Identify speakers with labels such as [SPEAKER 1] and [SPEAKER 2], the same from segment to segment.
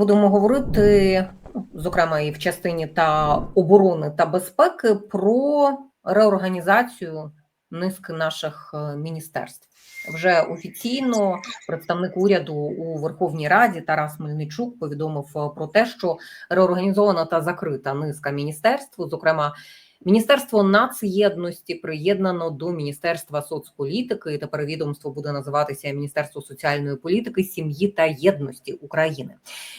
[SPEAKER 1] Будемо говорити, зокрема, і в частині та оборони та безпеки, про реорганізацію низки наших е, міністерств. Вже офіційно представник уряду у Верховній Раді Тарас Мельничук повідомив е, про те, що реорганізована та закрита низка міністерств, зокрема. Міністерство нацєдності приєднано до Міністерства соцполітики. Тепер відомство буде називатися Міністерство соціальної політики, сім'ї та єдності України.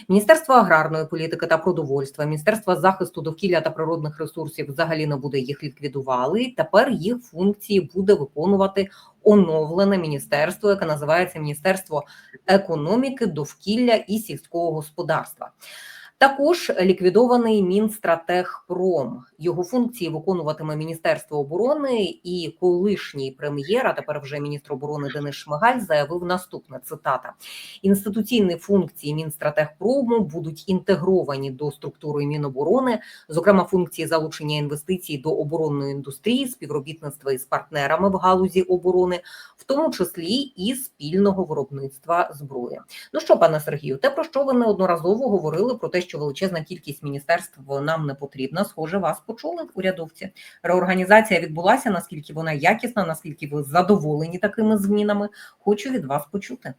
[SPEAKER 1] Міністерство аграрної політики та продовольства, Міністерство захисту довкілля та природних ресурсів взагалі не буде їх ліквідували. Тепер їх функції буде виконувати оновлене міністерство, яке називається Міністерство економіки, довкілля і сільського господарства. Також ліквідований Мінстратегпром. Його функції виконуватиме Міністерство оборони і колишній прем'єр, а тепер вже міністр оборони Денис Шмигаль заявив наступне цитата: інституційні функції Мінстратегпрому будуть інтегровані до структури Міноборони, зокрема функції залучення інвестицій до оборонної індустрії, співробітництва із партнерами в галузі оборони, в тому числі і спільного виробництва зброї. Ну що, пане Сергію, те про що ви неодноразово говорили про те, що величезна кількість міністерств нам не потрібна. Схоже, вас почули урядовці. Реорганізація відбулася. Наскільки вона якісна, наскільки ви задоволені такими змінами? Хочу від вас почути.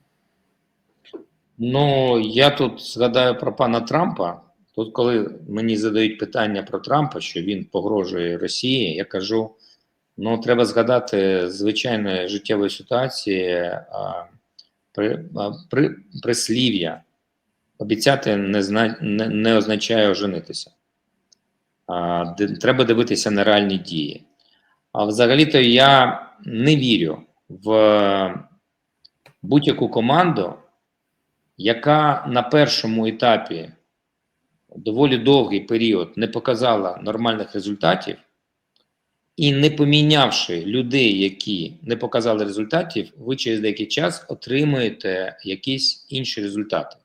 [SPEAKER 2] Ну я тут згадаю про пана Трампа. Тут, коли мені задають питання про Трампа, що він погрожує Росії, я кажу: ну треба згадати звичайної життєвої ситуації а, при, а, при прислів'я. Обіцяти не зна... не, не означає оженитися. А, де, Треба дивитися на реальні дії. А взагалі-то я не вірю в будь-яку команду, яка на першому етапі доволі довгий період не показала нормальних результатів, і не помінявши людей, які не показали результатів, ви через деякий час отримуєте якісь інші результати.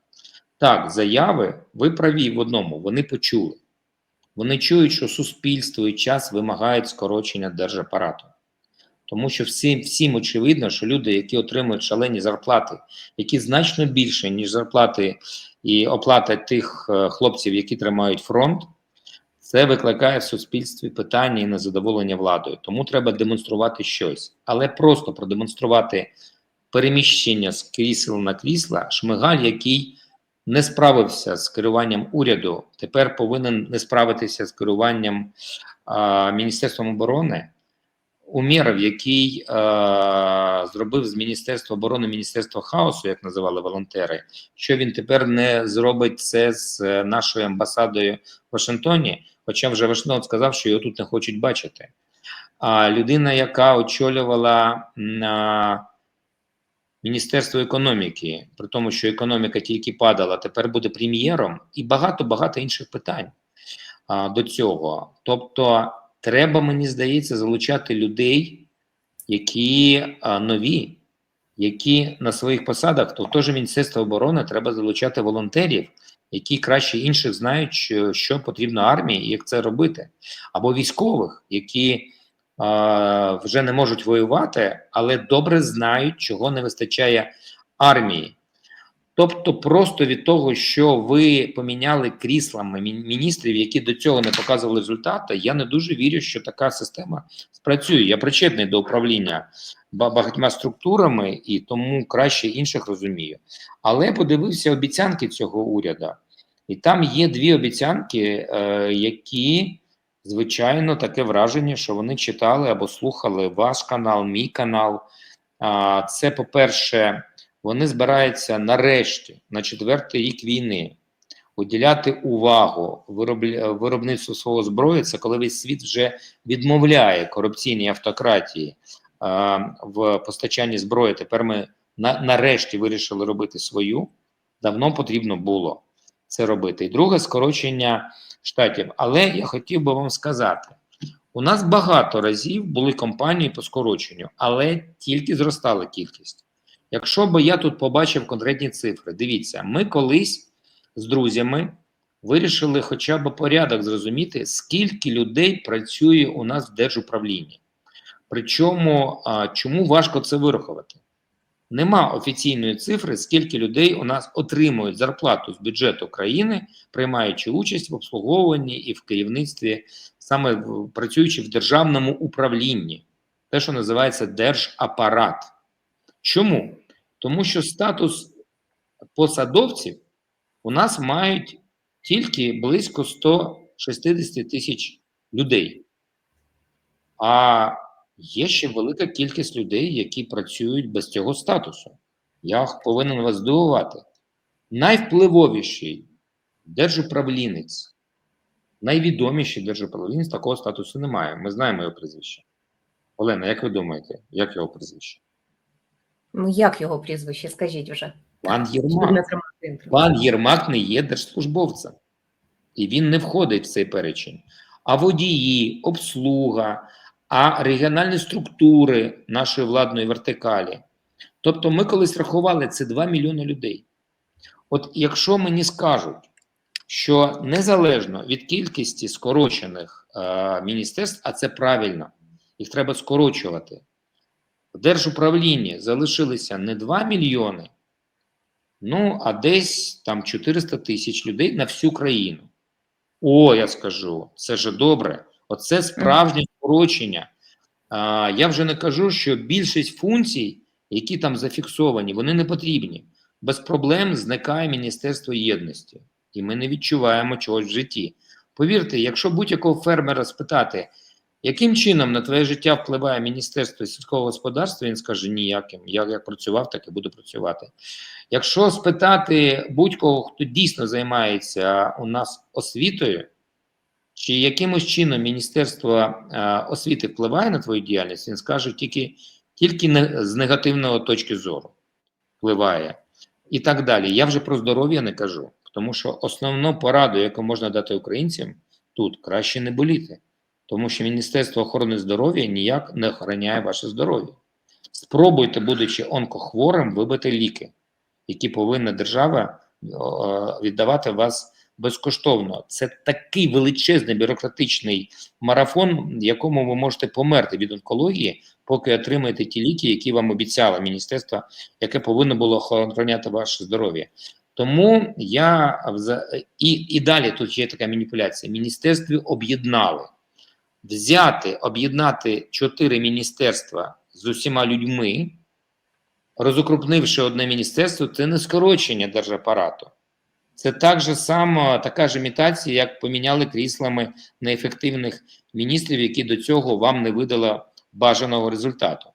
[SPEAKER 2] Так, заяви, ви праві в одному, вони почули. Вони чують, що суспільство і час вимагають скорочення держапарату. Тому що всім всім очевидно, що люди, які отримують шалені зарплати, які значно більше, ніж зарплати і оплата тих е, хлопців, які тримають фронт, це викликає в суспільстві питання і незадоволення владою. Тому треба демонструвати щось. Але просто продемонструвати переміщення з крісел на крісла, шмигаль, який не справився з керуванням уряду, тепер повинен не справитися з керуванням а, Міністерством оборони. Умєров, який а, зробив з Міністерства оборони Міністерство хаосу, як називали волонтери, що він тепер не зробить це з нашою амбасадою в Вашингтоні, хоча вже Вашингтон сказав, що його тут не хочуть бачити. А людина, яка очолювала на Міністерство економіки, при тому, що економіка тільки падала, тепер буде прем'єром, і багато-багато інших питань а, до цього. Тобто, треба, мені здається, залучати людей, які а, нові, які на своїх посадах, то теж Міністерство оборони треба залучати волонтерів, які краще інших знають, що, потрібно армії і як це робити, або військових, які вже не можуть воювати, але добре знають, чого не вистачає армії. Тобто, просто від того, що ви поміняли кріслами міністрів, які до цього не показували результати, я не дуже вірю, що така система спрацює. Я причетний до управління багатьма структурами і тому краще інших розумію. Але подивився обіцянки цього уряду, і там є дві обіцянки, е, які звичайно, таке враження, що вони читали або слухали ваш канал, мій канал. Це, по-перше, вони збираються нарешті на четвертий рік війни уділяти увагу виробництву свого зброї. Це коли весь світ вже відмовляє корупційній автократії а, в постачанні зброї. Тепер ми на, нарешті вирішили робити свою. Давно потрібно було це робити. І друге скорочення штатів. Але я хотів би вам сказати: у нас багато разів були компанії по скороченню, але тільки зростала кількість. Якщо би я тут побачив конкретні цифри, дивіться, ми колись з друзями вирішили хоча б порядок зрозуміти, скільки людей працює у нас в держуправлінні. Причому, чому важко це вирахувати? Нема офіційної цифри, скільки людей у нас отримують зарплату з бюджету країни, приймаючи участь в обслуговуванні і в керівництві, саме працюючи в державному управлінні, те, що називається держапарат. Чому? Тому що статус посадовців у нас мають тільки близько 160 тисяч людей. А є ще велика кількість людей, які працюють без цього статусу. Я повинен вас здивувати. Найвпливовіший держуправлінець, найвідоміший держуправлінець такого статусу немає. Ми знаємо його прізвище. Олена, як ви думаєте, як його прізвище?
[SPEAKER 1] Ну як його прізвище? Скажіть вже.
[SPEAKER 2] Пан Єрмак. Пан Єрмак не є держслужбовцем, і він не входить в цей перечень. А водії, обслуга, а регіональні структури нашої владної вертикалі. Тобто, ми колись рахували це 2 мільйони людей. От якщо мені скажуть, що незалежно від кількості скорочених е, міністерств, а це правильно, їх треба скорочувати. В держуправлінні залишилися не 2 мільйони, Ну, а десь там 400 тисяч людей на всю країну. О, я скажу, це ж добре. Оце справжнє скорочення. А, я вже не кажу, що більшість функцій, які там зафіксовані, вони не потрібні. Без проблем зникає Міністерство єдності, і ми не відчуваємо чогось в житті. Повірте, якщо будь-якого фермера спитати, яким чином на твоє життя впливає Міністерство сільського господарства, він скаже ніяким. Я як працював, так і буду працювати. Якщо спитати будь-кого, хто дійсно займається у нас освітою, чи якимось чином Міністерство е, освіти впливає на твою діяльність, він скаже тільки, тільки не, з негативної точки зору впливає. І так далі. Я вже про здоров'я не кажу, тому що основну пораду, яку можна дати українцям, тут краще не боліти, тому що Міністерство охорони здоров'я ніяк не охороняє ваше здоров'я. Спробуйте, будучи онкохворим, вибити ліки які повинна держава віддавати вас безкоштовно. Це такий величезний бюрократичний марафон, в якому ви можете померти від онкології, поки отримаєте ті ліки, які вам обіцяло міністерство, яке повинно було охороняти ваше здоров'я. Тому я і, і далі тут є така маніпуляція. Міністерстві об'єднали взяти, об'єднати чотири міністерства з усіма людьми, розукрупнивши одне міністерство, це не скорочення держапарату. Це так же само, така ж імітація, як поміняли кріслами неефективних міністрів, які до цього вам не видали бажаного результату.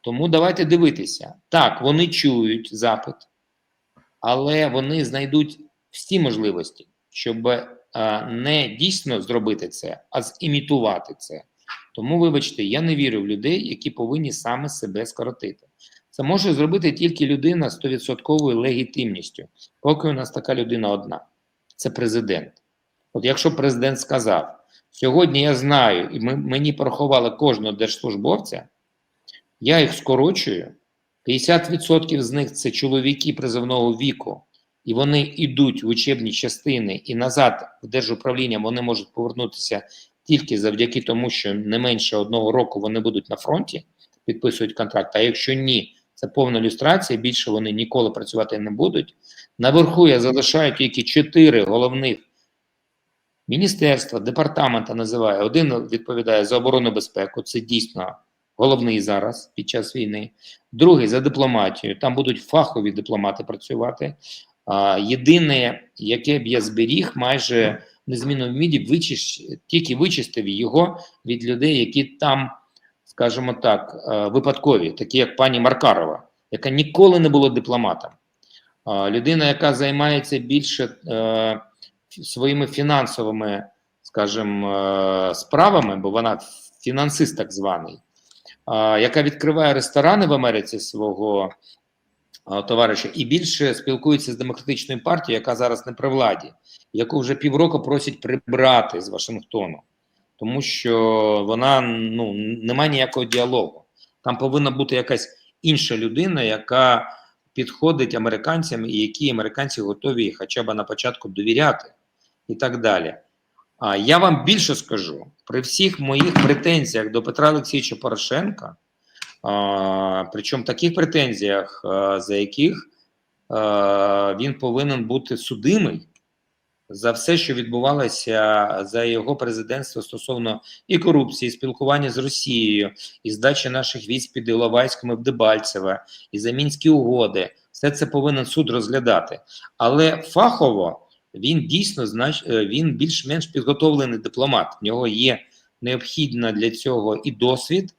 [SPEAKER 2] Тому давайте дивитися. Так, вони чують запит, але вони знайдуть всі можливості, щоб не дійсно зробити це, а зімітувати це. Тому, вибачте, я не вірю в людей, які повинні саме себе скоротити. Це може зробити тільки людина з 100% легітимністю, поки у нас така людина одна це президент. От якщо президент сказав, сьогодні я знаю, і ми, мені порахували кожного держслужбовця, я їх скорочую, 50% з них це чоловіки призовного віку, і вони йдуть в учебні частини і назад в держуправління вони можуть повернутися тільки завдяки тому, що не менше одного року вони будуть на фронті, підписують контракт. А якщо ні, це повна люстрація, більше вони ніколи працювати не будуть. Наверху я залишаю тільки чотири головних міністерства, департамента називаю. Один відповідає за оборону безпеку, це дійсно головний зараз під час війни. Другий за дипломатію. Там будуть фахові дипломати працювати. Єдине, яке б я зберіг, майже незмінно в міді, вичищ, тільки вичистив його від людей, які там, скажімо так, випадкові, такі як пані Маркарова, яка ніколи не була дипломатом. Людина, яка займається більше е, своїми фінансовими, скажімо, е, справами, бо вона фінансист так званий, яка відкриває ресторани в Америці свого товариша і більше спілкується з демократичною партією, яка зараз не при владі, яку вже півроку просять прибрати з Вашингтону, тому що вона ну немає ніякого діалогу. Там повинна бути якась інша людина, яка підходить американцям, і які американці готові хоча б на початку довіряти, і так далі. А я вам більше скажу: при всіх моїх претензіях до Петра Олексійовича Порошенка, причому таких претензіях, за яких він повинен бути судимий за все, що відбувалося за його президентство стосовно і корупції, і спілкування з Росією, і здачі наших військ під Іловайськом в Дебальцеве, і за мінські угоди. Все це повинен суд розглядати. Але фахово він дійсно знач... е, він більш-менш підготовлений дипломат. В нього є необхідна для цього і досвід,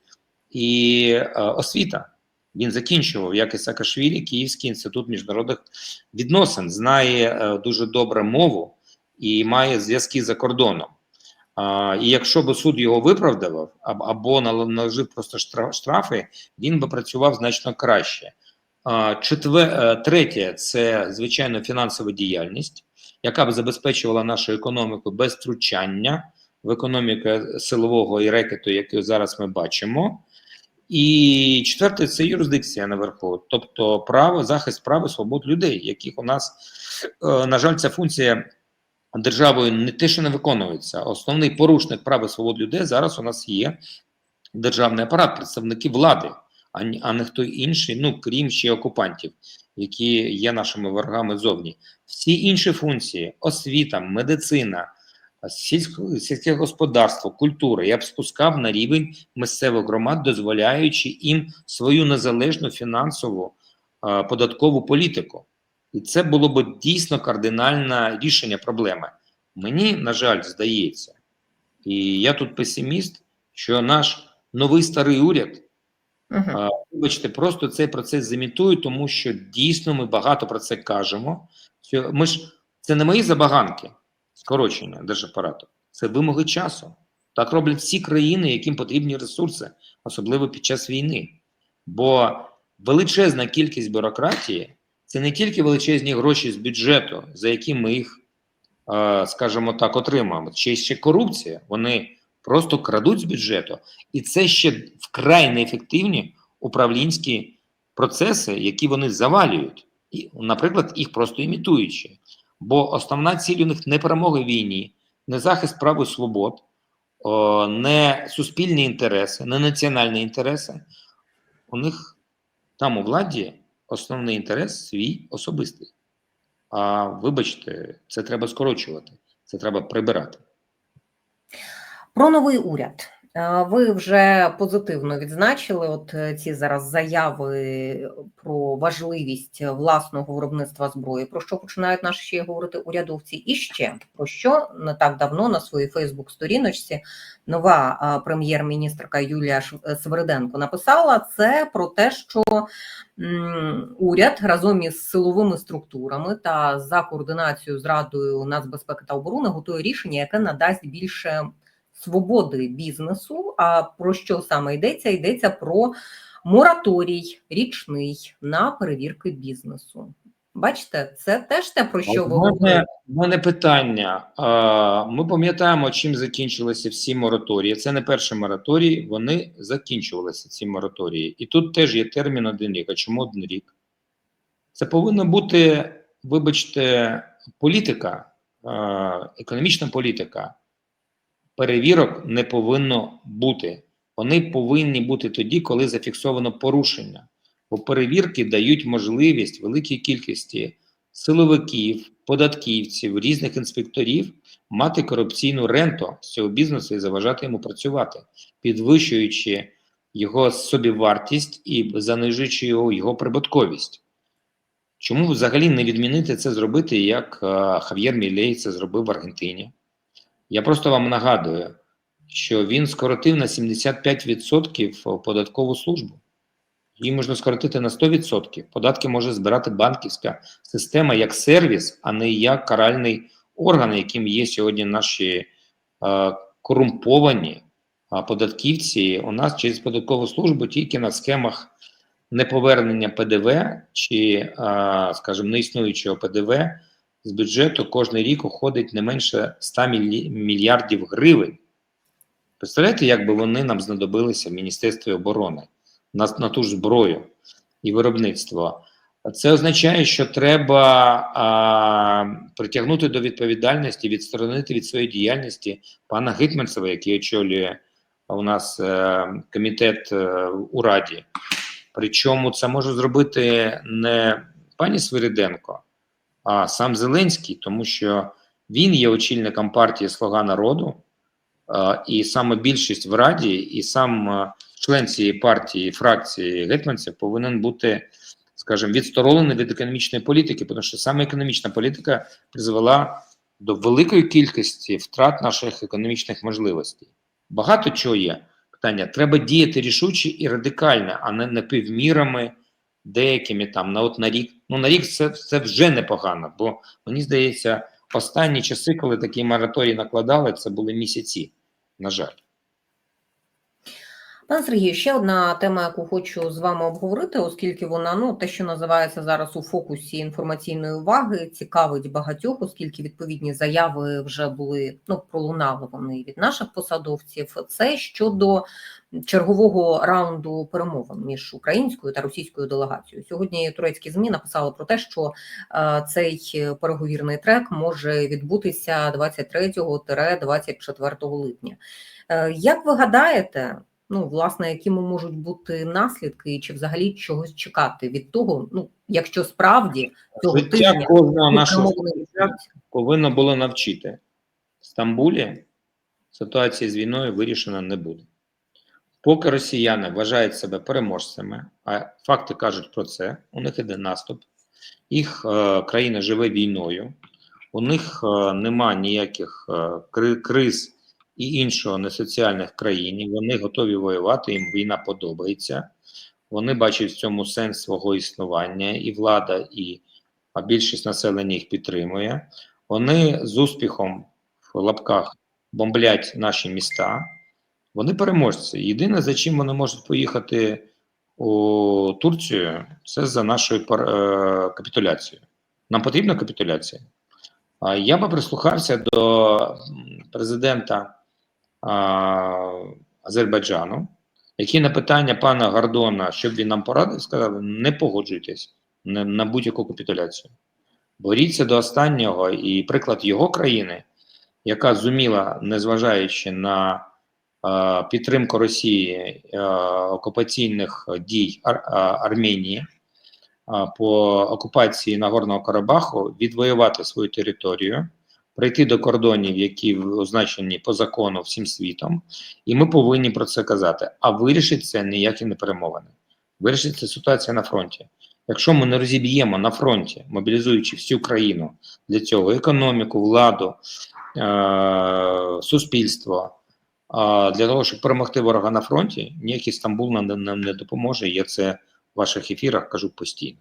[SPEAKER 2] і е, освіта. Він закінчував, як і Саакашвілі, Київський інститут міжнародних відносин, знає е, дуже добре мову і має зв'язки за кордоном. І якщо б суд його виправдав або наложив просто штра- штрафи, він би працював значно краще. А, е, третє це звичайно фінансова діяльність, яка б забезпечувала нашу економіку без втручання в економіку силового і рекету, який зараз ми бачимо. І четверте це юрисдикція наверху, тобто право, захист прав і свобод людей, яких у нас, е, на жаль, ця функція державою не те, що не виконується. Основний порушник прав і свобод людей зараз у нас є державний апарат, представники влади, а, не хто інший, ну крім ще окупантів, які є нашими ворогами зовні. Всі інші функції освіта, медицина, сільсько, сільське господарство, культура я б спускав на рівень місцевих громад, дозволяючи їм свою незалежну фінансову податкову політику. І це було б дійсно кардинальне рішення проблеми. Мені, на жаль, здається, і я тут песиміст, що наш новий старий уряд а, Вибачте, просто цей процес замітую, тому що дійсно ми багато про це кажемо. Ми ж це не мої забаганки, скорочення держапарату, це вимоги часу. Так роблять всі країни, яким потрібні ресурси, особливо під час війни. Бо величезна кількість бюрократії це не тільки величезні гроші з бюджету, за які ми їх, е, скажімо так, отримаємо. Ще ще корупція. Вони просто крадуть з бюджету, і це ще вкрай неефективні управлінські процеси, які вони завалюють, і, наприклад, їх просто імітуючи. Бо основна ціль у них не перемога в війні, не захист прав і свобод, не суспільні інтереси, не національні інтереси. У них там у владі основний інтерес свій особистий. А вибачте, це треба скорочувати, це треба прибирати.
[SPEAKER 1] Про новий уряд. Ви вже позитивно відзначили от е, ці зараз заяви про важливість власного виробництва зброї, про що починають наші ще говорити урядовці. І ще про що не так давно на своїй Фейсбук-сторіночці нова прем'єр-міністрка Юлія е, написала це про те, що уряд разом із силовими структурами та за координацією з Радою нацбезпеки та оборони готує рішення, яке надасть більше свободи бізнесу. А про що саме йдеться? Йдеться про мораторій річний на перевірки бізнесу. Бачите, це теж те, про що ви говорите.
[SPEAKER 2] у мене питання. Ми пам'ятаємо, чим закінчилися всі мораторії. Це не перший мораторій, вони закінчувалися ці мораторії. І тут теж є термін один рік. А чому один рік? Це повинна бути, вибачте, політика, економічна політика. Перевірок не повинно бути. Вони повинні бути тоді, коли зафіксовано порушення. Бо перевірки дають можливість великій кількості силовиків, податківців, різних інспекторів мати корупційну ренту з цього бізнесу і заважати йому працювати, підвищуючи його собівартість і занижуючи його, його прибутковість. Чому взагалі не відмінити це зробити, як е, Хав'єр Мілей це зробив в Аргентині? Я просто вам нагадую, що він скоротив на 75% податкову службу. Її можна скоротити на 100%. Податки може збирати банківська система як сервіс, а не як каральний орган, яким є сьогодні наші е, корумповані податківці. У нас через податкову службу тільки на схемах неповернення ПДВ чи, е, скажімо, неіснуючого ПДВ з бюджету кожен рік уходить не менше 100 мільярдів гривень. Представляєте, як би вони нам знадобилися в Міністерстві оборони на, на ту ж зброю і виробництво? Це означає, що треба а, притягнути до відповідальності, відсторонити від своєї діяльності пана Гетьманцева, який очолює у нас е, комітет е, у Раді. Причому це може зробити не пані Свириденко, а сам Зеленський, тому що він є очільником партії Слуга народу, е, і саме більшість в Раді, і сам е, член цієї партії, фракції гетьманців повинен бути, скажімо, відсторонений від економічної політики, тому що саме економічна політика призвела до великої кількості втрат наших економічних можливостей. Багато чого є. Питання: треба діяти рішуче і радикально, а не напівмірами, деякими там на от на рік. Ну на рік це, це вже непогано, бо мені здається, останні часи, коли такі мораторії накладали, це були місяці. На жаль.
[SPEAKER 1] Пане Сергію, ще одна тема, яку хочу з вами обговорити, оскільки вона ну те, що називається зараз у фокусі інформаційної уваги, цікавить багатьох, оскільки відповідні заяви вже були ну пролунали вони від наших посадовців. Це щодо чергового раунду перемовин між українською та російською делегацією. Сьогодні турецькі змі написали про те, що е, цей переговірний трек може відбутися 23-24 липня. Е, як ви гадаєте? Ну, власне, якими можуть бути наслідки, і чи взагалі чогось чекати від того, ну якщо справді цього
[SPEAKER 2] Життя
[SPEAKER 1] тижня
[SPEAKER 2] кожного нашого повинно було навчити. В Стамбулі ситуація з війною вирішена не буде. Поки росіяни вважають себе переможцями, а факти кажуть про це, у них іде наступ, їх е, країна живе війною, у них е, нема ніяких е, криз і іншого несоціальних країн, вони готові воювати, їм війна подобається. Вони бачать в цьому сенс свого існування, і влада, і а більшість населення їх підтримує. Вони з успіхом в лапках бомблять наші міста. Вони переможці. Єдине, за чим вони можуть поїхати у Турцію, це за нашою е, капітуляцією. Нам потрібна капітуляція. Я би прислухався до президента Азербайджану, який на питання пана Гордона, щоб він нам порадив, сказав: не погоджуйтесь на, будь-яку капітуляцію. Боріться до останнього, і приклад його країни, яка зуміла, незважаючи на підтримку Росії е, окупаційних дій Ар, Арменії е, по окупації Нагорного Карабаху, відвоювати свою територію, прийти до кордонів, які означені по закону всім світом, і ми повинні про це казати. А вирішить це ніякі не перемовини. Вирішить це ситуація на фронті. Якщо ми не розіб'ємо на фронті, мобілізуючи всю країну для цього економіку, владу, е- суспільство, е для того, щоб перемогти ворога на фронті, ніякий Стамбул нам не допоможе. Я це в ваших ефірах кажу постійно.